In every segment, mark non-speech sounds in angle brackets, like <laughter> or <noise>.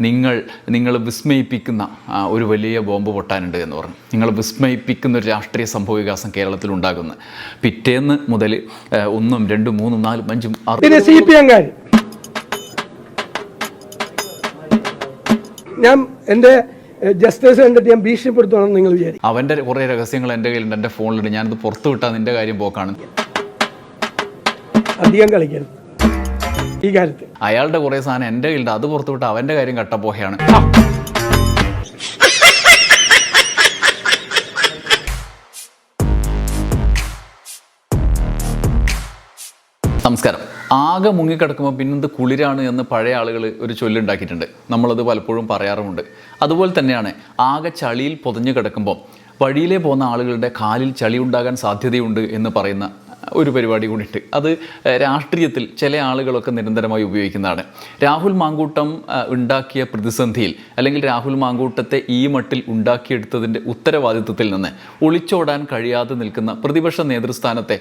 നിങ്ങൾ നിങ്ങൾ വിസ്മയിപ്പിക്കുന്ന ഒരു വലിയ ബോംബ് പൊട്ടാനുണ്ട് എന്ന് പറഞ്ഞു. നിങ്ങൾ വിസ്മയിപ്പിക്കുന്ന ഒരു രാഷ്ട്രീയ സംഭവ വികാസം കേരളത്തിൽ ഉണ്ടാകുന്നു. പിറ്റേന്ന് മുതൽ ഒന്നും രണ്ടും മൂന്നും നാലും അഞ്ചും ആറ് ഞാൻ എന്റെ ജസ്റ്റിസ് കണ്ടിട്ട് ഞാൻ ഭീഷണിപ്പെടുത്തുവാണെന്ന് നിങ്ങൾ വിചാരിക്കും. അവന്റെ കുറേ രഹസ്യങ്ങൾ എന്റെ കയ്യിലുണ്ട് എന്റെ ഫോണിലുണ്ട്. ഞാനത് പുറത്തു വിട്ടാൽ നിന്റെ കാര്യം പോക്കാണ്. അധികം കളിക്കരുത്. ഈ കാര്യത്തിൽ. അയാളുടെ കുറേ സാധനം എന്റെ കയ്യിലുണ്ട് അത് പുറത്തു വിട്ടാൽ അവന്റെ കാര്യം കട്ടപ്പോഹയാണ് നമസ്കാരം. ആകെ മുങ്ങിക്കിടക്കുമ്പോൾ പിന്നെന്ത് കുളിരാണ് എന്ന് പഴയ ആളുകൾ ഒരു ചൊല്ലുണ്ടാക്കിയിട്ടുണ്ട് നമ്മളത് പലപ്പോഴും പറയാറുമുണ്ട്. അതുപോലെ തന്നെയാണ് ആകെ ചളിയിൽ പൊതിഞ്ഞു കിടക്കുമ്പോൾ വഴിയിലെ പോകുന്ന ആളുകളുടെ കാലിൽ ചളി ഉണ്ടാകാൻ സാധ്യതയുണ്ട് എന്ന് പറയുന്ന ഒരു പരിപാടി കൂടിയിട്ട്. അത് രാഷ്ട്രീയത്തിൽ ചില ആളുകളൊക്കെ നിരന്തരമായി ഉപയോഗിക്കുന്നതാണ്. രാഹുൽ മാങ്കൂട്ടം ഉണ്ടാക്കിയ പ്രതിസന്ധിയിൽ അല്ലെങ്കിൽ രാഹുൽ മാങ്കൂട്ടത്തെ ഈ മട്ടിൽ ഉണ്ടാക്കിയെടുത്തതിന്റെ ഉത്തരവാദിത്വത്തിൽ നിന്ന് ഒളിച്ചോടാൻ കഴിയാതെ നിൽക്കുന്ന പ്രതിപക്ഷ നേതൃസ്ഥാനത്തെ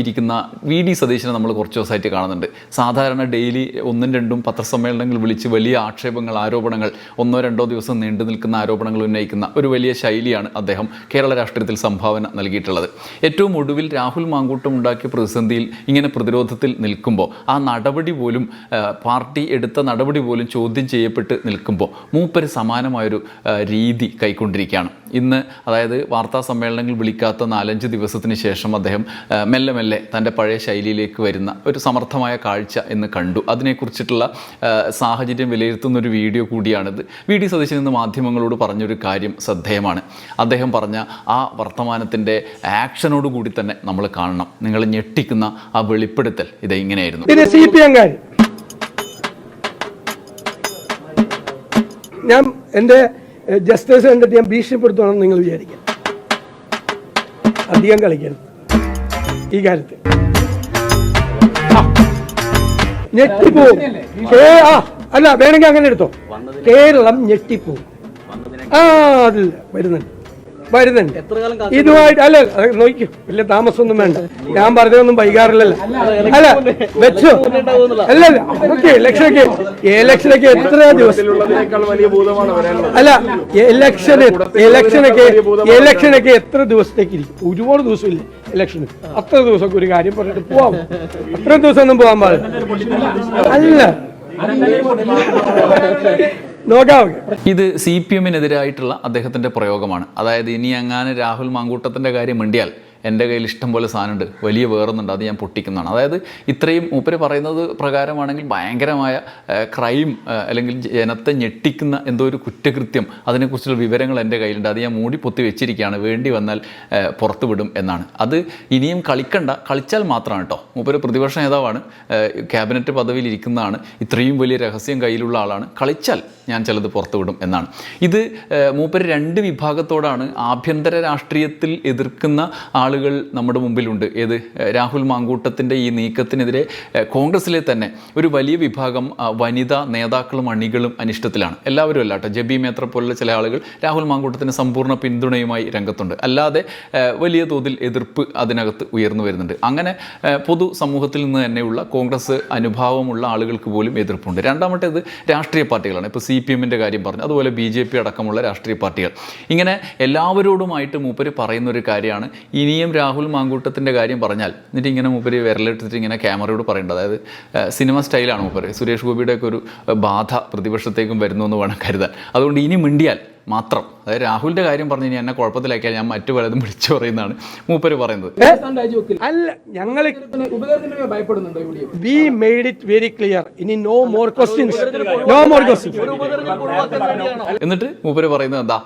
ഇരിക്കുന്ന വി ഡി സതീശനെ നമ്മൾ കുറച്ച് ദിവസമായിട്ട് കാണുന്നുണ്ട്. സാധാരണ ഡെയിലി ഒന്നും രണ്ടും പത്രസമ്മേളനങ്ങൾ വിളിച്ച് വലിയ ആക്ഷേപങ്ങൾ ആരോപണങ്ങൾ ഒന്നോ രണ്ടോ ദിവസം നീണ്ടു നിൽക്കുന്ന ആരോപണങ്ങൾ ഉന്നയിക്കുന്ന ഒരു വലിയ ശൈലിയാണ് അദ്ദേഹം കേരള രാഷ്ട്രീയത്തിൽ സംഭാവന നൽകിയിട്ടുള്ളത്. ഏറ്റവും ഒടുവിൽ രാഹുൽ മാങ്കൂട്ടം ഉണ്ടാക്കിയ പ്രതിസന്ധിയിൽ ഇങ്ങനെ പ്രതിരോധത്തിൽ നിൽക്കുമ്പോൾ ആ നടപടി പോലും പാർട്ടി എടുത്ത നടപടി പോലും ചോദ്യം ചെയ്യപ്പെട്ട് നിൽക്കുമ്പോൾ മൂപ്പര് സമാനമായൊരു രീതി കൈക്കൊണ്ടിരിക്കുകയാണ്. ഇന്ന് അതായത് വാർത്താ സമ്മേളനങ്ങൾ വിളിക്കാത്ത നാലഞ്ച് ദിവസത്തിന് ശേഷം അദ്ദേഹം മെല്ലെ മെല്ലെ തന്റെ പഴയ ശൈലിയിലേക്ക് വരുന്ന ഒരു സമർത്ഥമായ കാഴ്ച എന്ന് കണ്ടു. അതിനെക്കുറിച്ചിട്ടുള്ള സാഹചര്യം വിലയിരുത്തുന്ന ഒരു വീഡിയോ കൂടിയാണിത്. വി. ഡി. സതീശൻ ഇന്ന് മാധ്യമങ്ങളോട് പറഞ്ഞൊരു കാര്യം ശ്രദ്ധേയമാണ്. അദ്ദേഹം പറഞ്ഞ ആ വർത്തമാനത്തിന്റെ ആക്ഷനോട് കൂടി തന്നെ നമ്മൾ കാണണം. നിങ്ങൾ ഞെട്ടിക്കുന്ന ആ വെളിപ്പെടുത്തൽ. ഇത് ഇങ്ങനെയായിരുന്നു. ഞാൻ എന്റെ ജസ്റ്റിസ് കണ്ടിട്ട് ഞാൻ ഭീഷണിപ്പെടുത്തുവാണെന്ന് നിങ്ങൾ വിചാരിക്കാം. അധികം കളിക്കരുത്. ഈ കാര്യത്തിൽ. ഞെട്ടിപ്പോവും. അല്ല വേണമെങ്കിൽ അങ്ങനെ എടുത്തോ. കേരളം ഞെട്ടിപ്പോവും. ആ അതില്ല വരുന്നുണ്ട്. വരുന്നുണ്ട്. ഇതുമായിട്ട് അല്ല നോക്കിക്കോ വലിയ താമസമൊന്നും വേണ്ട. ഞാൻ പറഞ്ഞതൊന്നും വൈകാറില്ലല്ലോ അല്ല വെച്ചോ. അല്ല ഓക്കെ ഇലക്ഷനൊക്കെ ഇലക്ഷനൊക്കെ എത്ര ദിവസം അല്ല ഇലക്ഷൻ ഇലക്ഷനൊക്കെ ഇലക്ഷനൊക്കെ എത്ര ദിവസത്തേക്ക് ഇരിക്കും? ഒരുപാട് ദിവസം ഇല്ല ഇലക്ഷന്. അത്ര ദിവസമൊക്കെ ഒരു കാര്യം പറഞ്ഞിട്ട് പോവാം. അത്ര ദിവസം ഒന്നും പോകാൻ പാടില്ല. അല്ല. നോക്കാം ഇത് സി പി എമ്മിനെതിരായിട്ടുള്ള അദ്ദേഹത്തിന്റെ പ്രയോഗമാണ്. അതായത് ഇനി അങ്ങനെ രാഹുൽ മാങ്കൂട്ടത്തിന്റെ കാര്യം മിണ്ടിയാൽ എന്റെ കയ്യിൽ ഇഷ്ടം പോലെ സാധനമുണ്ട്. വലിയ വേറൊന്നുണ്ട്. അത് ഞാൻ പൊട്ടിക്കുന്നതാണ്. അതായത് ഇത്രയും മൂപ്പര് പറയുന്നത് പ്രകാരമാണെങ്കിൽ ഭയങ്കരമായ ക്രൈം അല്ലെങ്കിൽ ജനത്തെ ഞെട്ടിക്കുന്ന എന്തോ ഒരു കുറ്റകൃത്യം അതിനെക്കുറിച്ചുള്ള വിവരങ്ങൾ എന്റെ കയ്യിലുണ്ട്. അത് ഞാൻ മൂടി പൊത്തി വെച്ചിരിക്കുകയാണ്. വേണ്ടി വന്നാൽ പുറത്തു വിടും എന്നാണ്. അത് ഇനിയും കളിക്കണ്ട. കളിച്ചാൽ മാത്രമാണ് കേട്ടോ മൂപ്പര് പ്രതിപക്ഷ നേതാവാണ്. ക്യാബിനറ്റ് പദവിയിൽ ഇരിക്കുന്നതാണ്. ഇത്രയും വലിയ രഹസ്യം കയ്യിലുള്ള ആളാണ്. കളിച്ചാൽ ഞാൻ ചിലത് പുറത്തു വിടും എന്നാണ്. ഇത് മൂപ്പര് രണ്ട് വിഭാഗത്തോടാണ് ആഭ്യന്തര രാഷ്ട്രീയത്തിൽ എതിർക്കുന്ന ആളുകൾ നമ്മുടെ മുമ്പിലുണ്ട്. ഏത്? രാഹുൽ മാങ്കൂട്ടത്തിന്റെ ഈ നീക്കത്തിനെതിരെ കോൺഗ്രസ്സിലെ തന്നെ ഒരു വലിയ വിഭാഗം വനിതാ നേതാക്കളും അണികളും അനിഷ്ടത്തിലാണ്. എല്ലാവരും അല്ല കേട്ടോ ജബി മേത്ര പോലുള്ള ചില ആളുകൾ രാഹുൽ മാങ്കൂട്ടത്തിന് സമ്പൂർണ പിന്തുണയുമായി രംഗത്തുണ്ട്. അല്ലാതെ വലിയ തോതിൽ എതിർപ്പ് അതിനകത്ത് ഉയർന്നു വരുന്നുണ്ട്. അങ്ങനെ പൊതു സമൂഹത്തിൽ നിന്ന് തന്നെയുള്ള കോൺഗ്രസ് അനുഭാവമുള്ള ആളുകൾക്ക് പോലും എതിർപ്പുണ്ട്. രണ്ടാമത്തേത് രാഷ്ട്രീയ പാർട്ടികളാണ്. ഇപ്പോൾ സി പി എമ്മിന്റെ കാര്യം പറഞ്ഞു അതുപോലെ ബി ജെ പി അടക്കമുള്ള രാഷ്ട്രീയ പാർട്ടികൾ. ഇങ്ങനെ എല്ലാവരോടുമായിട്ട് മൂപ്പര് പറയുന്ന ഒരു കാര്യമാണ് ഇനിയും രാഹുൽ മാങ്കൂട്ടത്തിന്റെ കാര്യം പറഞ്ഞാൽ എന്നിട്ട് ഇങ്ങനെ മൂപ്പര് വിരലെടുത്തിട്ട് ഇങ്ങനെ ക്യാമറയോട് പറയേണ്ടത് അതായത് സിനിമ സ്റ്റൈലാണ് മൂപ്പര്. സുരേഷ് ഗോപിയുടെയൊക്കെ ഒരു ബാധ പ്രതിപക്ഷത്തേക്കും വരുന്നു എന്ന് വേണം കരുതാൻ. അതുകൊണ്ട് ഇനി മിണ്ടിയാൽ മാത്രം. അതായത് രാഹുലിന്റെ കാര്യം പറഞ്ഞു ഇനി എന്നെ കുഴപ്പത്തിലാക്കിയാൽ ഞാൻ മറ്റു പലതും വിളിച്ചു പറയുന്നതാണ് മൂപ്പര് പറയുന്നത്. അല്ല ഞങ്ങൾ we made it very clear ഇനി no more questions no more questions എന്നിട്ട് മൂപ്പര് പറയുന്നത് എന്താ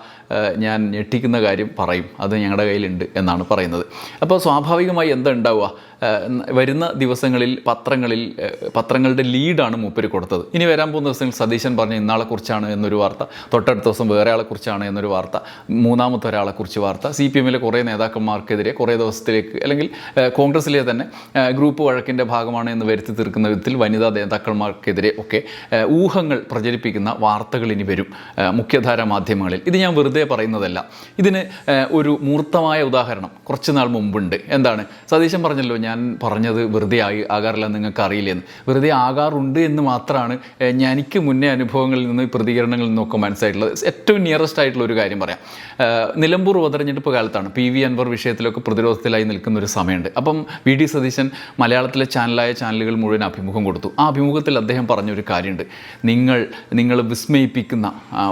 ഞാൻ ഞെട്ടിക്കുന്ന കാര്യം പറയും. അത് ഞങ്ങളുടെ കയ്യിലുണ്ട് എന്നാണ് പറയുന്നത്. അപ്പോൾ സ്വാഭാവികമായി എന്താ ഉണ്ടാവുക? വരുന്ന ദിവസങ്ങളിൽ പത്രങ്ങളിൽ പത്രങ്ങളുടെ ലീഡാണ് മൂപ്പര് കൊടുത്തത്. ഇനി വരാൻ പോകുന്ന ദിവസങ്ങളിൽ സതീശൻ പറഞ്ഞ ഇന്നാളെക്കുറിച്ചാണ് എന്നൊരു വാർത്ത തൊട്ടടുത്ത ദിവസം വേറെ ആളെക്കുറിച്ചാണ് എന്നൊരു വാർത്ത മൂന്നാമത്തെ ഒരാളെക്കുറിച്ച് വാർത്ത. സി പി എമ്മിലെ കുറേ നേതാക്കന്മാർക്കെതിരെ കുറേ ദിവസത്തിലേക്ക് അല്ലെങ്കിൽ കോൺഗ്രസ്സിലെ തന്നെ ഗ്രൂപ്പ് വഴക്കിന്റെ ഭാഗമാണ് എന്ന് വരുത്തി തീർക്കുന്ന വിധത്തിൽ വനിതാ നേതാക്കന്മാർക്കെതിരെ ഒക്കെ ഊഹങ്ങൾ പ്രചരിപ്പിക്കുന്ന വാർത്തകൾ ഇനി വരും മുഖ്യധാര മാധ്യമങ്ങളിൽ. ഇത് ഞാൻ വെറുതെ പറയുന്നതല്ല. ഇതിന് ഒരു മൂർത്തമായ ഉദാഹരണം കുറച്ച് നാൾ മുമ്പുണ്ട്. എന്താണ്? സതീശൻ പറഞ്ഞല്ലോ ഞാൻ പറഞ്ഞത് വെറുതെ ആയി ആകാറില്ല നിങ്ങൾക്ക് അറിയില്ലെന്ന്. വെറുതെ ആകാറുണ്ട് എന്ന് മാത്രമാണ് എനിക്ക് മുന്നേ അനുഭവങ്ങളിൽ നിന്ന് പ്രതികരണങ്ങളിൽ നിന്നൊക്കെ മനസ്സിലായിട്ടുള്ളത്. ഏറ്റവും നിയറസ്റ്റ് ആയിട്ടുള്ള ഒരു കാര്യം പറയാം. നിലമ്പൂർ ഉപതെരഞ്ഞെടുപ്പ് കാലത്താണ് പി വി അൻവർ വിഷയത്തിലൊക്കെ പ്രതിരോധത്തിലായി നിൽക്കുന്ന ഒരു സമയമുണ്ട്. അപ്പം വി ഡി സതീശൻ മലയാളത്തിലെ ചാനലായ ചാനലുകൾ മുഴുവൻ അഭിമുഖം കൊടുത്തു. ആ അഭിമുഖത്തിൽ അദ്ദേഹം പറഞ്ഞൊരു കാര്യമുണ്ട്. നിങ്ങൾ നിങ്ങൾ വിസ്മയിപ്പിക്കുന്ന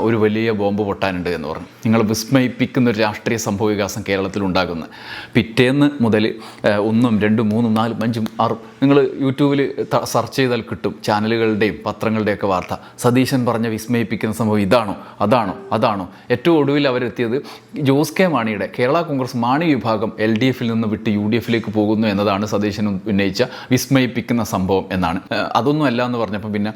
ഒരു വലിയ ബോംബ് പൊട്ടാനുണ്ട് എന്ന് പറഞ്ഞു. നിങ്ങൾ വിസ്മയിപ്പിക്കുന്ന ഒരു രാഷ്ട്രീയ സംഭവവികാസം കേരളത്തിൽ ഉണ്ടാകുന്നു. പിറ്റേന്ന് മുതൽ ഒന്നും രണ്ടും മൂന്നും നാലും അഞ്ചും ആറും. നിങ്ങൾ യൂട്യൂബിൽ സെർച്ച് ചെയ്താൽ കിട്ടും ചാനലുകളുടെയും പത്രങ്ങളുടെയൊക്കെ വാർത്ത. സതീശൻ പറഞ്ഞ വിസ്മയിപ്പിക്കുന്ന സംഭവം ഇതാണോ? അതാണോ? അതാണോ? ഏറ്റവും ഒടുവിൽ അവരെത്തിയത് ജോസ് കെ മാണിയുടെ കേരള കോൺഗ്രസ് മാണി വിഭാഗം എൽ ഡി എഫിൽ നിന്ന് വിട്ട് യു ഡി എഫിലേക്ക് പോകുന്നു എന്നതാണ് സതീശൻ ഉന്നയിച്ച വിസ്മയിപ്പിക്കുന്ന സംഭവം എന്നാണ്. അതൊന്നും അല്ല എന്ന് പറഞ്ഞപ്പോൾ പിന്നെ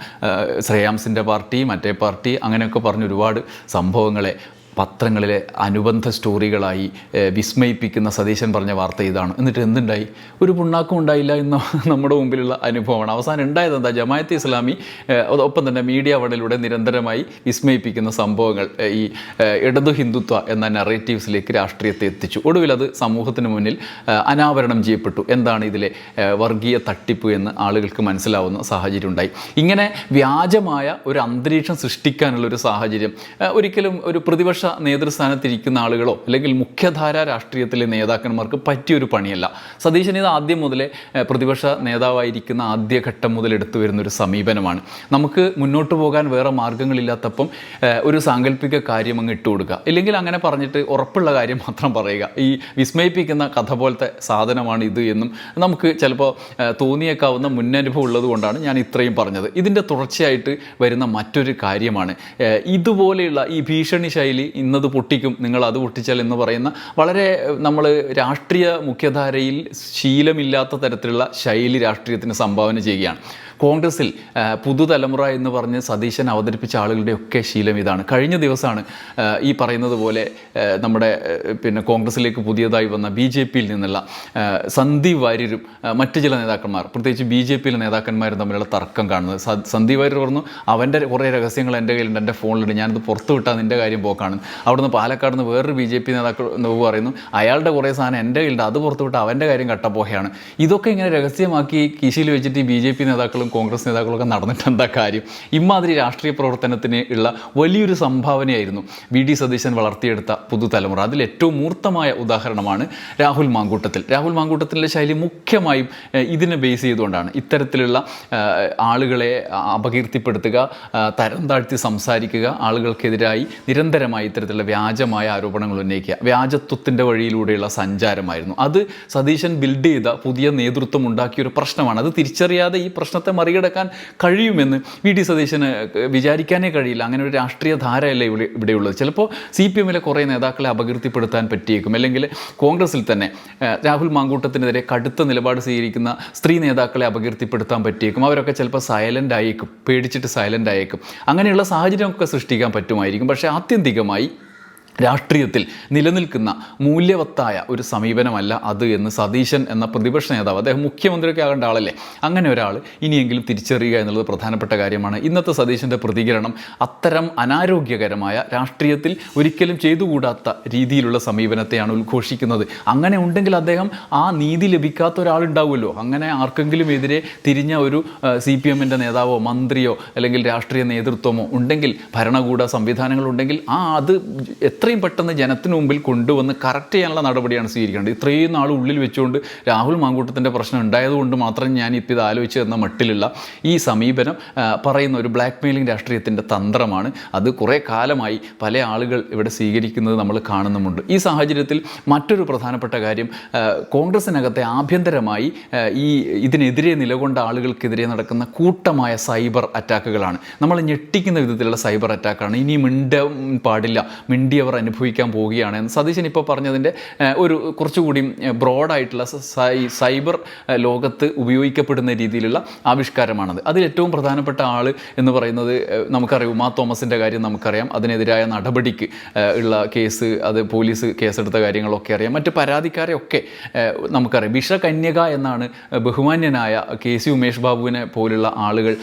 ശ്രേയാംസിന്റെ പാർട്ടി മറ്റേ പാർട്ടി അങ്ങനെയൊക്കെ പറഞ്ഞ് ഒരുപാട് സംഭവങ്ങളെ പത്രങ്ങളിലെ അനുബന്ധ സ്റ്റോറികളായി വിസ്മയിപ്പിക്കുന്ന സതീശൻ പറഞ്ഞ വാർത്ത ഇതാണ്. എന്നിട്ട് എന്തുണ്ടായി? ഒരു പുണ്ണാക്കും ഉണ്ടായില്ല എന്ന് <laughs> നമ്മുടെ മുമ്പിലുള്ള അനുഭവമാണ്. അവസാനം ഉണ്ടായത് എന്താ? ജമായത്ത് ഇസ്ലാമി ഒപ്പം തന്നെ മീഡിയ വണിലൂടെ നിരന്തരമായി വിസ്മയിപ്പിക്കുന്ന സംഭവങ്ങൾ ഈ ഇടതു ഹിന്ദുത്വ എന്ന നറേറ്റീവ്സിലേക്ക് രാഷ്ട്രീയത്തെ എത്തിച്ചു. ഒടുവിൽ അത് സമൂഹത്തിന് മുന്നിൽ അനാവരണം ചെയ്യപ്പെട്ടു. എന്താണ് ഇതിലെ വർഗീയ തട്ടിപ്പ് എന്ന് ആളുകൾക്ക് മനസ്സിലാവുന്ന സാഹചര്യം ഉണ്ടായി. ഇങ്ങനെ വ്യാജമായ ഒരു അന്തരീക്ഷം സൃഷ്ടിക്കാനുള്ള ഒരു സാഹചര്യം ഒരിക്കലും ഒരു പ്രതിപക്ഷ നേതൃസ്ഥാനത്തിരിക്കുന്ന ആളുകളോ അല്ലെങ്കിൽ മുഖ്യധാര രാഷ്ട്രീയത്തിലെ നേതാക്കന്മാർക്ക് പറ്റിയൊരു പണിയല്ല. സതീശൻ ഇത് ആദ്യം മുതലേ പ്രതിപക്ഷ നേതാവായിരിക്കുന്ന ആദ്യഘട്ടം മുതൽ എടുത്തു വരുന്ന ഒരു സമീപനമാണ്. നമുക്ക് മുന്നോട്ട് പോകാൻ വേറെ മാർഗങ്ങളില്ലാത്തപ്പം ഒരു സാങ്കല്പിക കാര്യം അങ്ങ് ഇട്ടു കൊടുക്കുക. ഇല്ലെങ്കിൽ അങ്ങനെ പറഞ്ഞിട്ട് ഉറപ്പുള്ള കാര്യം മാത്രം പറയുക. ഈ വിസ്മയിപ്പിക്കുന്ന കഥ പോലത്തെ സാധനമാണ് ഇത് എന്നും നമുക്ക് ചിലപ്പോൾ തോന്നിയേക്കാവുന്ന മുന്നനുഭവം ഉള്ളതുകൊണ്ടാണ് ഞാൻ ഇത്രയും പറഞ്ഞത്. ഇതിന്റെ തുടർച്ചയായിട്ട് വരുന്ന മറ്റൊരു കാര്യമാണ് ഇതുപോലെയുള്ള ഈ ഭീഷണി ശൈലി ഇന്നത് പൊട്ടിക്കും നിങ്ങൾ അത് പൊട്ടിച്ചാൽ എന്ന് പറയുന്ന വളരെ നമ്മൾ രാഷ്ട്രീയ മുഖ്യധാരയിൽ ശീലമില്ലാത്ത തരത്തിലുള്ള ശൈലി രാഷ്ട്രീയത്തിന് സംഭാവന ചെയ്യുകയാണ്. കോൺഗ്രസിൽ പുതുതലമുറ എന്ന് പറഞ്ഞ് സതീശൻ അവതരിപ്പിച്ച ആളുകളുടെ ഒക്കെ ശീലം ഇതാണ്. കഴിഞ്ഞ ദിവസമാണ് ഈ പറയുന്നത് പോലെ നമ്മുടെ പിന്നെ കോൺഗ്രസിലേക്ക് പുതിയതായി വന്ന ബി ജെ പിയിൽ നിന്നുള്ള സന്ദീപ് വാര്യരും മറ്റു ചില നേതാക്കന്മാർ പ്രത്യേകിച്ച് ബി ജെ പിയിലെ നേതാക്കന്മാരും തമ്മിലുള്ള തർക്കം കാണുന്നത്. സന്ദീപ് വാര്യർ പറഞ്ഞു അവന്റെ കുറേ രഹസ്യങ്ങൾ എന്റെ കയ്യിലുണ്ട് എന്റെ ഫോണിലുണ്ട് ഞാനത് പുറത്ത് വിട്ടാൽ നിന്റെ കാര്യം പോക്കാണ്. അവിടുന്ന് പാലക്കാട് നിന്ന് വേറൊരു ബി ജെ പി നേതാക്കൾ പറയുന്നു അയാളുടെ കുറേ സാധനം എന്റെ കയ്യിലുണ്ട് അത് പുറത്ത് വിട്ടാൽ അവന്റെ കാര്യം കട്ടപ്പോഹയാണ്. ഇതൊക്കെ ഇങ്ങനെ രഹസ്യമാക്കി കീശയിൽ വെച്ചിട്ട് ഈ ബി ജെ പി നേതാക്കളും കോൺഗ്രസ് നേതാക്കളും ഒക്കെ നടന്നിട്ട് എന്താ കാര്യം? ഇമാതിരി രാഷ്ട്രീയ പ്രവർത്തനത്തിന് ഉള്ള വലിയൊരു സംഭാവനയായിരുന്നു വി ഡി സതീശൻ വളർത്തിയെടുത്ത പുതുതലമുറ. അതിൽ ഏറ്റവും മൂർത്തമായ ഉദാഹരണമാണ് രാഹുൽ മാങ്കൂട്ടത്തിൽ. രാഹുൽ മാങ്കൂട്ടത്തിന്റെ ശൈലി മുഖ്യമായും ഇതിനെ ബേസ് ചെയ്തുകൊണ്ടാണ്. ഇത്തരത്തിലുള്ള ആളുകളെ അപകീർത്തിപ്പെടുത്തുക തരം താഴ്ത്തി സംസാരിക്കുക ആളുകൾക്കെതിരായി നിരന്തരമായി ഇത്തരത്തിലുള്ള വ്യാജമായ ആരോപണങ്ങൾ ഉന്നയിക്കുക. വ്യാജത്വത്തിന്റെ വഴിയിലൂടെയുള്ള സഞ്ചാരമായിരുന്നു. അത് സതീശൻ ബിൽഡ് ചെയ്ത പുതിയ നേതൃത്വം ഉണ്ടാക്കിയ ഒരു പ്രശ്നമാണ്. അത് തിരിച്ചറിയാതെ ഈ പ്രശ്നത്തെ മറികടക്കാൻ കഴിയുമെന്ന് വി ഡി സതീശന് വിചാരിക്കാനേ കഴിയില്ല. അങ്ങനെ ഒരു രാഷ്ട്രീയ ധാരയല്ല ഇവിടെ ഇവിടെയുള്ളത്. ചിലപ്പോൾ സി പി എമ്മിലെ കുറേ നേതാക്കളെ അപകീർത്തിപ്പെടുത്താൻ പറ്റിയേക്കും. അല്ലെങ്കിൽ കോൺഗ്രസിൽ തന്നെ രാഹുൽ മാങ്കൂട്ടത്തിനെതിരെ കടുത്ത നിലപാട് സ്വീകരിക്കുന്ന സ്ത്രീ നേതാക്കളെ അപകീർത്തിപ്പെടുത്താൻ പറ്റിയേക്കും. അവരൊക്കെ ചിലപ്പോൾ സൈലന്റ് ആയേക്കും പേടിച്ചിട്ട് സൈലന്റ് ആയേക്കും. അങ്ങനെയുള്ള സാഹചര്യമൊക്കെ സൃഷ്ടിക്കാൻ പറ്റുമായിരിക്കും. പക്ഷേ ആത്യന്തികമായി രാഷ്ട്രീയത്തിൽ നിലനിൽക്കുന്ന മൂല്യവത്തായ ഒരു സമീപനമല്ല അത് എന്ന് സതീശൻ എന്ന പ്രതിപക്ഷ നേതാവ് അദ്ദേഹം മുഖ്യമന്ത്രിയൊക്കെ ആകേണ്ട ആളല്ലേ? അങ്ങനെ ഒരാൾ ഇനിയെങ്കിലും തിരിച്ചറിയുക എന്നുള്ളത് പ്രധാനപ്പെട്ട കാര്യമാണ്. ഇന്നത്തെ സതീശന്റെ പ്രതികരണം അത്തരം അനാരോഗ്യകരമായ രാഷ്ട്രീയത്തിൽ ഒരിക്കലും ചെയ്തുകൂടാത്ത രീതിയിലുള്ള സമീപനത്തെയാണ് ഉദ്ഘോഷിക്കുന്നത്. അങ്ങനെ ഉണ്ടെങ്കിൽ അദ്ദേഹം ആ നീതി ലഭിക്കാത്ത ഒരാളുണ്ടാവുമല്ലോ. അങ്ങനെ ആർക്കെങ്കിലും എതിരെ തിരിഞ്ഞ ഒരു സി പി എമ്മിന്റെ നേതാവോ മന്ത്രിയോ അല്ലെങ്കിൽ രാഷ്ട്രീയ നേതൃത്വമോ ഉണ്ടെങ്കിൽ ഭരണകൂട സംവിധാനങ്ങളുണ്ടെങ്കിൽ ആ അത് എത്രയും പെട്ടെന്ന് ജനത്തിന് മുമ്പിൽ കൊണ്ടുവന്ന് കറക്റ്റ് ചെയ്യാനുള്ള നടപടിയാണ് സ്വീകരിക്കേണ്ടത്. ഇത്രയും നാൾ ഉള്ളിൽ വെച്ചുകൊണ്ട് രാഹുൽ മാങ്കൂട്ടത്തിന്റെ പ്രശ്നം ഉണ്ടായതുകൊണ്ട് മാത്രം ഞാൻ ഇപ്പോൾ ഇത് ആലോചിച്ച് തന്ന മട്ടിലുള്ള ഈ സമീപനം പറയുന്ന ഒരു ബ്ലാക്ക് മെയിലിംഗ് രാഷ്ട്രീയത്തിന്റെ തന്ത്രമാണ്. അത് കുറേ കാലമായി പല ആളുകൾ ഇവിടെ സ്വീകരിക്കുന്നത് നമ്മൾ കാണുന്നുമുണ്ട്. ഈ സാഹചര്യത്തിൽ മറ്റൊരു പ്രധാനപ്പെട്ട കാര്യം കോൺഗ്രസിനകത്തെ ആഭ്യന്തരമായി ഈ ഇതിനെതിരെ നിലകൊണ്ട ആളുകൾക്കെതിരെ നടക്കുന്ന കൂട്ടമായ സൈബർ അറ്റാക്കുകളാണ്. നമ്മൾ ഞെട്ടിക്കുന്ന വിധത്തിലുള്ള സൈബർ അറ്റാക്കാണ്. ഇനി മിണ്ട പാടില്ല. മിണ്ടിയവർ അനുഭവിക്കാൻ പോവുകയാണ് എന്ന് സതീശൻ ഇപ്പോൾ പറഞ്ഞതിന്റെ ഒരു കുറച്ചുകൂടി ബ്രോഡായിട്ടുള്ള സൈ- സൈബർ ലോകത്ത് ഉപയോഗിക്കപ്പെടുന്ന രീതിയിലുള്ള ആവിഷ്കാരമാണത്. അതിൽ ഏറ്റവും പ്രധാനപ്പെട്ട ആൾ എന്ന് പറയുന്നത് നമുക്കറിയാം ഉമാ തോമസിന്റെ കാര്യം നമുക്കറിയാം. അതിനെതിരായ നടപടിക്ക് ഉള്ള കേസ് അത് പോലീസ് കേസെടുത്ത കാര്യങ്ങളൊക്കെ അറിയാം. മറ്റ് പരാതിക്കാരെയൊക്കെ ഒക്കെ നമുക്കറിയാം. വിഷകന്യക എന്നാണ് ബഹുമാന്യനായ കെ സി ഉമേഷ് ബാബുവിനെ പോലുള്ള ആളുകൾ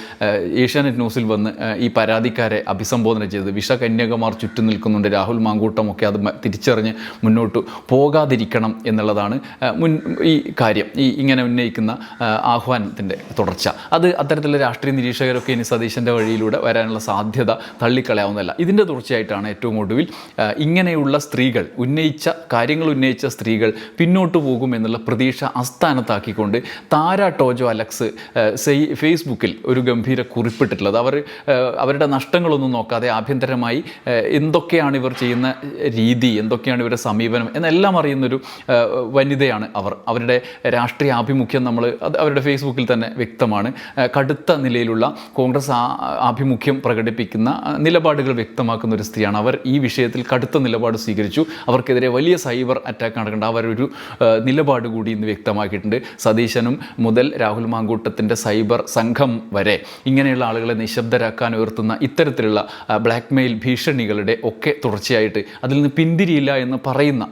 ഏഷ്യാനെറ്റ് ന്യൂസിൽ വന്ന് ഈ പരാതിക്കാരെ അഭിസംബോധന ചെയ്തത്. വിഷകന്യകമാർ ചുറ്റും നിൽക്കുന്നുണ്ട്. രാഹുൽ മാങ്കൂട്ടം മാങ്കൂട്ടമൊക്കെ അത് തിരിച്ചറിഞ്ഞ് മുന്നോട്ട് പോകാതിരിക്കണം എന്നുള്ളതാണ് മുൻ ഈ കാര്യം ഈ ഇങ്ങനെ ഉന്നയിക്കുന്ന ആഹ്വാനത്തിന്റെ തുടർച്ച. അത് അത്തരത്തിലുള്ള രാഷ്ട്രീയ നിരീക്ഷകരൊക്കെ ഇനി സതീശന്റെ വഴിയിലൂടെ വരാനുള്ള സാധ്യത തള്ളിക്കളയാവുന്നതല്ല. ഇതിന്റെ തുടർച്ചയായിട്ടാണ് ഏറ്റവും ഒടുവിൽ ഇങ്ങനെയുള്ള സ്ത്രീകൾ ഉന്നയിച്ച കാര്യങ്ങൾ ഉന്നയിച്ച സ്ത്രീകൾ പിന്നോട്ട് പോകും എന്നുള്ള പ്രതീക്ഷ അസ്ഥാനത്താക്കിക്കൊണ്ട് താര ടോജോ അലക്സ് സെയ് ഫേസ്ബുക്കിൽ ഒരു ഗംഭീര കുറിപ്പിട്ടിട്ടുള്ളത്. അവർ അവരുടെ നഷ്ടങ്ങളൊന്നും നോക്കാതെ ആഭ്യന്തരമായി എന്തൊക്കെയാണ് ഇവർ ചെയ്യുന്ന രീതി എന്തൊക്കെയാണ് ഇവരുടെ സമീപനം എന്നെല്ലാം അറിയുന്നൊരു വനിതയാണ് അവർ. അവരുടെ രാഷ്ട്രീയ ആഭിമുഖ്യം നമ്മൾ അവരുടെ ഫേസ്ബുക്കിൽ തന്നെ വ്യക്തമാണ്. കടുത്ത നിലയിലുള്ള കോൺഗ്രസ് ആഭിമുഖ്യം പ്രകടിപ്പിക്കുന്ന നിലപാടുകൾ വ്യക്തമാക്കുന്ന ഒരു സ്ത്രീയാണ് അവർ. ഈ വിഷയത്തിൽ കടുത്ത നിലപാട് സ്വീകരിച്ചു. അവർക്കെതിരെ വലിയ സൈബർ അറ്റാക്ക് നടക്കേണ്ട അവരൊരു നിലപാട് കൂടി ഇന്ന് വ്യക്തമാക്കിയിട്ടുണ്ട്. സതീശനും മുതൽ രാഹുൽ മാങ്കൂട്ടത്തിന്റെ സൈബർ സംഘം വരെ ഇങ്ങനെയുള്ള ആളുകളെ നിശബ്ദരാക്കാൻ ഉയർത്തുന്ന ഇത്തരത്തിലുള്ള ബ്ലാക്ക്മെയിൽ ഭീഷണികളുടെ ഒക്കെ തുടർച്ചയായിട്ട് അതിൽ നിന്ന് പിന്തിരിയില്ല എന്ന് പറയുന്ന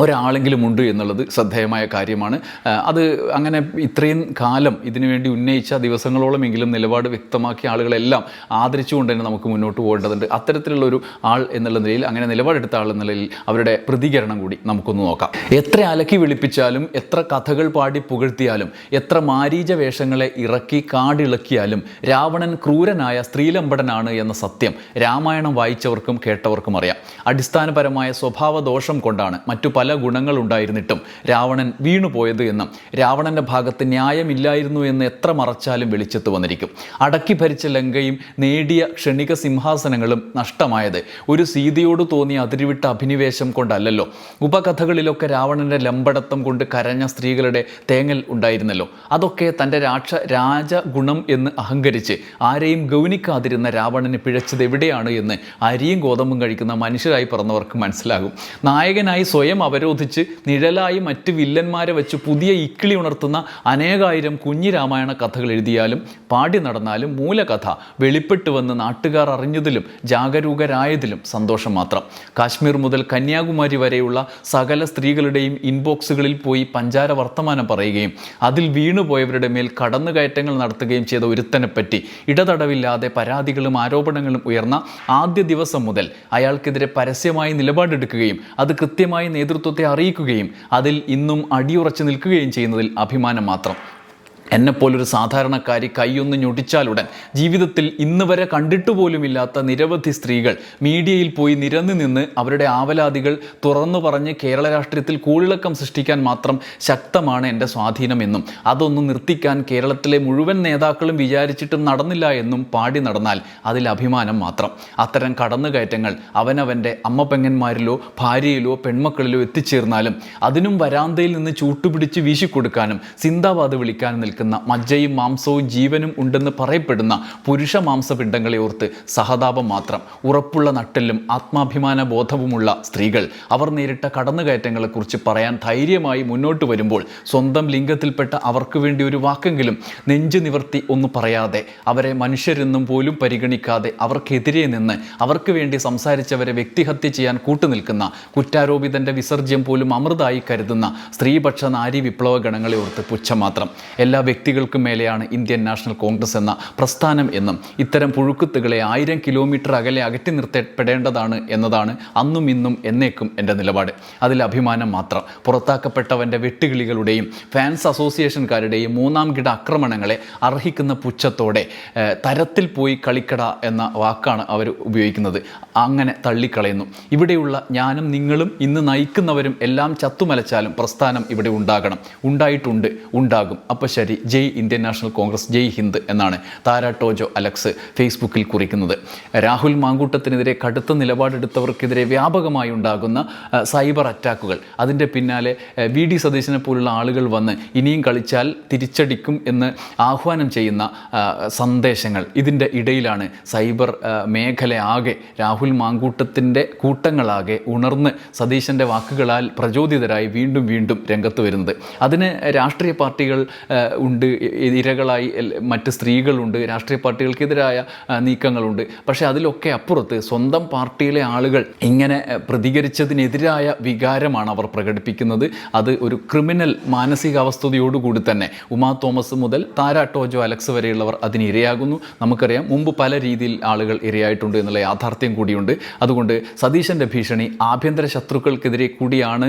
ഒരാളെങ്കിലും ഉണ്ട് എന്നുള്ളത് ശ്രദ്ധേയമായ കാര്യമാണ്. അത് അങ്ങനെ ഇത്രയും കാലം ഇതിനുവേണ്ടി ഉന്നയിച്ച ദിവസങ്ങളോളമെങ്കിലും നിലപാട് വ്യക്തമാക്കിയ ആളുകളെല്ലാം ആദരിച്ചുകൊണ്ട് തന്നെ നമുക്ക് മുന്നോട്ട് പോകേണ്ടതുണ്ട്. അത്തരത്തിലുള്ള ഒരു ആൾ എന്നുള്ള നിലയിൽ അങ്ങനെ നിലപാടെടുത്ത ആൾ എന്ന നിലയിൽ അവരുടെ പ്രതികരണം കൂടി നമുക്കൊന്ന് നോക്കാം. എത്ര അലക്കി വിളിപ്പിച്ചാലും എത്ര കഥകൾ പാടി പുകഴ്ത്തിയാലും എത്ര മാരീച വേഷങ്ങളെ ഇറക്കി കാടിളക്കിയാലും രാവണൻ ക്രൂരനായ സ്ത്രീലമ്പടനാണ് എന്ന സത്യം രാമായണം വായിച്ചവർക്കും കേട്ടവർക്കും അറിയാം. അടിസ്ഥാനപരമായ സ്വഭാവദോഷം കൊണ്ടാണ് മറ്റു പല ഗുണങ്ങളുണ്ടായിരുന്നിട്ടും രാവണൻ വീണുപോയത് എന്നും രാവണന്റെ ഭാഗത്ത് ന്യായമില്ലായിരുന്നു എന്ന് എത്ര മറച്ചാലും വെളിച്ചത്ത് വന്നിരിക്കും. അടക്കി ഭരിച്ച ലങ്കയും നേടിയ ക്ഷണിക സിംഹാസനങ്ങളും നഷ്ടമായത് ഒരു സീതയോട് തോന്നിയ അതിരുവിട്ട അഭിനിവേശം കൊണ്ടല്ലല്ലോ. ഉപകഥകളിലൊക്കെ രാവണന്റെ ലമ്പടത്വം കൊണ്ട് കരഞ്ഞ സ്ത്രീകളുടെ തേങ്ങൽ ഉണ്ടായിരുന്നല്ലോ. അതൊക്കെ തന്റെ രാക്ഷ രാജഗുണം എന്ന് അഹങ്കരിച്ച് ആരെയും ഗൗനിക്കാതിരുന്ന രാവണന് പിഴച്ചത് എവിടെയാണ് എന്ന് അരിയും ഗോതമ്പും കഴിക്കുന്ന മനുഷ്യരായി പിറന്നവർക്ക് മനസ്സിലാകും. നായകനായി സ്വയം അവരോധിച്ച് നിഴലായി മറ്റ് വില്ലന്മാരെ വെച്ച് പുതിയ ഇക്കിളി ഉണർത്തുന്ന അനേകായിരം കുഞ്ഞി രാമായണ കഥകൾ എഴുതിയാലും പാടി നടന്നാലും മൂലകഥ വെളിപ്പെട്ടു വന്ന് നാട്ടുകാർ അറിഞ്ഞതിലും ജാഗരൂകരായതിലും സന്തോഷം മാത്രം. കാശ്മീർ മുതൽ കന്യാകുമാരി വരെയുള്ള സകല സ്ത്രീകളുടെയും ഇൻബോക്സുകളിൽ പോയി പഞ്ചാര വർത്തമാനം പറയുകയും അതിൽ വീണുപോയവരുടെ മേൽ കടന്നുകയറ്റങ്ങൾ നടത്തുകയും ചെയ്ത ഒരുത്തനെപ്പറ്റി ഇടതടവില്ലാതെ പരാതികളും ആരോപണങ്ങളും ഉയർന്ന ആദ്യ ദിവസം മുതൽ അയാൾക്കെതിരെ പരസ്യമായി നിലപാടെടുക്കുകയും അത് കൃത്യമായി നേതൃത്വത്തെ അറിയിക്കുകയും അതിൽ ഇന്നും അടിയുറച്ചു നിൽക്കുകയും ചെയ്യുന്നതിൽ അഭിമാനം മാത്രം. എന്നെപ്പോലൊരു സാധാരണക്കാരി കൈയൊന്ന് ഞൊടിച്ചാലുടൻ ജീവിതത്തിൽ ഇന്ന് വരെ കണ്ടിട്ട് പോലുമില്ലാത്ത നിരവധി സ്ത്രീകൾ മീഡിയയിൽ പോയി നിരന്നു നിന്ന് അവരുടെ ആവലാതികൾ തുറന്നു പറഞ്ഞ് കേരള രാഷ്ട്രീയത്തിൽ കൂളിളക്കം സൃഷ്ടിക്കാൻ മാത്രം ശക്തമാണ് എന്റെ സ്വാധീനമെന്നും അതൊന്നും നിർത്തിക്കാൻ കേരളത്തിലെ മുഴുവൻ നേതാക്കളും വിചാരിച്ചിട്ടും നടന്നില്ല എന്നും പാടി നടന്നാൽ അതിൽ അഭിമാനം മാത്രം. അത്തരം കടന്നുകയറ്റങ്ങൾ അവനവന്റെ അമ്മപ്പെങ്ങന്മാരിലോ ഭാര്യയിലോ പെൺമക്കളിലോ എത്തിച്ചേർന്നാലും അതിനും വരാന്തയിൽ നിന്ന് ചൂട്ടുപിടിച്ച് വീശിക്കൊടുക്കാനും സിന്ദാബാദ് വിളിക്കാനും നിൽക്കുന്ന മജ്ജയും മാംസവും ജീവനും ഉണ്ടെന്ന് പറയപ്പെടുന്ന പുരുഷ മാംസപിണ്ഡങ്ങളെ ഓർത്ത് സഹതാപം മാത്രം ഉറപ്പുള്ള നട്ടെല്ലും ആത്മാഭിമാന ബോധവുമുള്ള സ്ത്രീകൾ അവർ നേരിട്ട കടന്നുകയറ്റങ്ങളെക്കുറിച്ച് പറയാൻ ധൈര്യമായി മുന്നോട്ട് വരുമ്പോൾ സ്വന്തം ലിംഗത്തിൽപ്പെട്ട അവർക്ക് വേണ്ടി ഒരു വാക്കെങ്കിലും നെഞ്ചു നിവർത്തി ഒന്ന് പറയാതെ അവരെ മനുഷ്യരെന്നും പോലും പരിഗണിക്കാതെ അവർക്കെതിരെ നിന്ന് അവർക്ക് വേണ്ടി സംസാരിച്ചവരെ വ്യക്തിഹത്യ ചെയ്യാൻ കൂട്ടുനിൽക്കുന്ന കുറ്റാരോപിതന്റെ വിസർജ്യം പോലും അമൃതായി കരുതുന്ന സ്ത്രീപക്ഷ നാരി വിപ്ലവ ഗണങ്ങളെ ഓർത്ത് പുച്ഛം മാത്രം. എല്ലാ വ്യക്തികൾക്കും മേലെയാണ് ഇന്ത്യൻ നാഷണൽ കോൺഗ്രസ് എന്ന പ്രസ്ഥാനം എന്നും ഇത്തരം പുഴുക്കുത്തുകളെ ആയിരം കിലോമീറ്റർ അകലെ അകറ്റി നിർത്തപ്പെടേണ്ടതാണ് എന്നതാണ് അന്നും ഇന്നും എന്നേക്കും എന്റെ നിലപാട്. അതിൽ അഭിമാനം മാത്രം. പുറത്താക്കപ്പെട്ടവന്റെ വെട്ടുകിളികളുടെയും ഫാൻസ് അസോസിയേഷൻകാരുടെയും മൂന്നാം കിട ആക്രമണങ്ങളെ അർഹിക്കുന്ന പുച്ഛത്തോടെ തരത്തിൽ പോയി കളിക്കട എന്ന വാക്കാണ് അവർ ഉപയോഗിക്കുന്നത്. അങ്ങനെ തള്ളിക്കളയുന്നു. ഇവിടെയുള്ള ഞാനും നിങ്ങളും ഇന്ന് നയിക്കുന്നവരും എല്ലാം ചത്തുമലച്ചാലും പ്രസ്ഥാനം ഇവിടെ ഉണ്ടാകണം. ഉണ്ടായിട്ടുണ്ട് ഉണ്ടാകും. അപ്പോൾ ശരി. ജയ് ഇന്ത്യൻ നാഷണൽ കോൺഗ്രസ് ജയ് ഹിന്ദ് എന്നാണ് താര ടോജോ അലക്സ് ഫേസ്ബുക്കിൽ കുറിക്കുന്നത്. രാഹുൽ മാങ്കൂട്ടത്തിനെതിരെ കടുത്ത നിലപാടെടുത്തവർക്കെതിരെ വ്യാപകമായി ഉണ്ടാകുന്ന സൈബർ അറ്റാക്കുകൾ. അതിന്റെ പിന്നാലെ വി ഡി സതീശനെ പോലുള്ള ആളുകൾ വന്ന് ഇനിയും കളിച്ചാൽ തിരിച്ചടിക്കും എന്ന് ആഹ്വാനം ചെയ്യുന്ന സന്ദേശങ്ങൾ. ഇതിന്റെ ഇടയിലാണ് സൈബർ മേഖലയാകെ രാഹുൽ മാങ്കൂട്ടത്തിന്റെ കൂട്ടങ്ങളാകെ ഉണർന്ന് സതീശന്റെ വാക്കുകളാൽ പ്രചോദിതരായി വീണ്ടും വീണ്ടും രംഗത്ത് വരുന്നത്. അതിന് രാഷ്ട്രീയ പാർട്ടികൾ ഉണ്ട് ഇരകളായി മറ്റ് സ്ത്രീകളുണ്ട് രാഷ്ട്രീയ പാർട്ടികൾക്കെതിരായ നീക്കങ്ങളുണ്ട്. പക്ഷേ അതിലൊക്കെ അപ്പുറത്ത് സ്വന്തം പാർട്ടിയിലെ ആളുകൾ ഇങ്ങനെ പ്രതികരിച്ചതിനെതിരായ വികാരമാണ് അവർ പ്രകടിപ്പിക്കുന്നത്. അത് ഒരു ക്രിമിനൽ മാനസികാവസ്ഥതയോടുകൂടി തന്നെ. ഉമാ തോമസ് മുതൽ താര ടോജോ അലക്സ് വരെയുള്ളവർ അതിന് ഇരയാകുന്നു. നമുക്കറിയാം മുമ്പ് പല രീതിയിൽ ആളുകൾ ഇരയായിട്ടുണ്ട് എന്നുള്ള യാഥാർത്ഥ്യം കൂടിയുണ്ട്. അതുകൊണ്ട് സതീശന്റെ ഭീഷണി ആഭ്യന്തര ശത്രുക്കൾക്കെതിരെ കൂടിയാണ്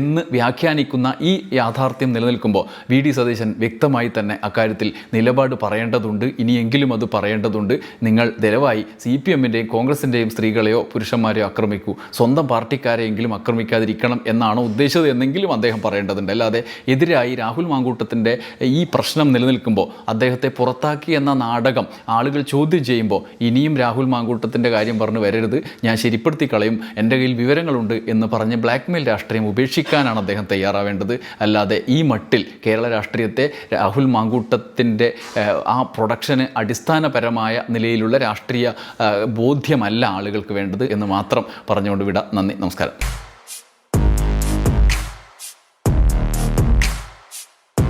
എന്ന് വ്യാഖ്യാനിക്കുന്ന ഈ യാഥാർത്ഥ്യം നിലനിൽക്കുമ്പോൾ വി. ഡി. സതീശൻ വ്യക്തമായി തന്നെ അക്കാര്യത്തിൽ നിലപാട് പറയേണ്ടതുണ്ട്. ഇനിയെങ്കിലും അത് പറയേണ്ടതുണ്ട്. നിങ്ങൾ ദയവായി സി പി എമ്മിന്റെയും കോൺഗ്രസിന്റെയും സ്ത്രീകളെയോ പുരുഷന്മാരെയോ ആക്രമിക്കൂ. സ്വന്തം പാർട്ടിക്കാരെയെങ്കിലും ആക്രമിക്കാതിരിക്കണം എന്നാണ് ഉദ്ദേശിച്ചത് എന്നെങ്കിലും അദ്ദേഹം പറയേണ്ടതുണ്ട്. അല്ലാതെ എതിരായി രാഹുൽ മാങ്കൂട്ടത്തിന്റെ ഈ പ്രശ്നം നിലനിൽക്കുമ്പോൾ അദ്ദേഹത്തെ പുറത്താക്കി എന്ന നാടകം ആളുകൾ ചോദ്യം ചെയ്യുമ്പോൾ ഇനിയും രാഹുൽ മാങ്കൂട്ടത്തിന്റെ കാര്യം പറഞ്ഞ് വരരുത്. ഞാൻ ശരിപ്പെടുത്തി കളയും. എന്റെ കയ്യിൽ വിവരങ്ങളുണ്ട് എന്ന് പറഞ്ഞ് ബ്ലാക്ക്മെയിൽ രാഷ്ട്രീയം ഉപേക്ഷിക്കാനാണ് അദ്ദേഹം തയ്യാറാവേണ്ടത്. അല്ലാതെ ഈ മട്ടിൽ കേരള രാഷ്ട്രീയത്തെ രാഹുൽ മാങ്കൂട്ടത്തിന്റെ ആ പ്രൊഡക്ഷന് അടിസ്ഥാനപരമായ നിലയിലുള്ള രാഷ്ട്രീയ ബോധ്യമല്ല ആളുകൾക്ക് വേണ്ടത് എന്ന് മാത്രം പറഞ്ഞുകൊണ്ട് വിടാം. നന്ദി. നമസ്കാരം.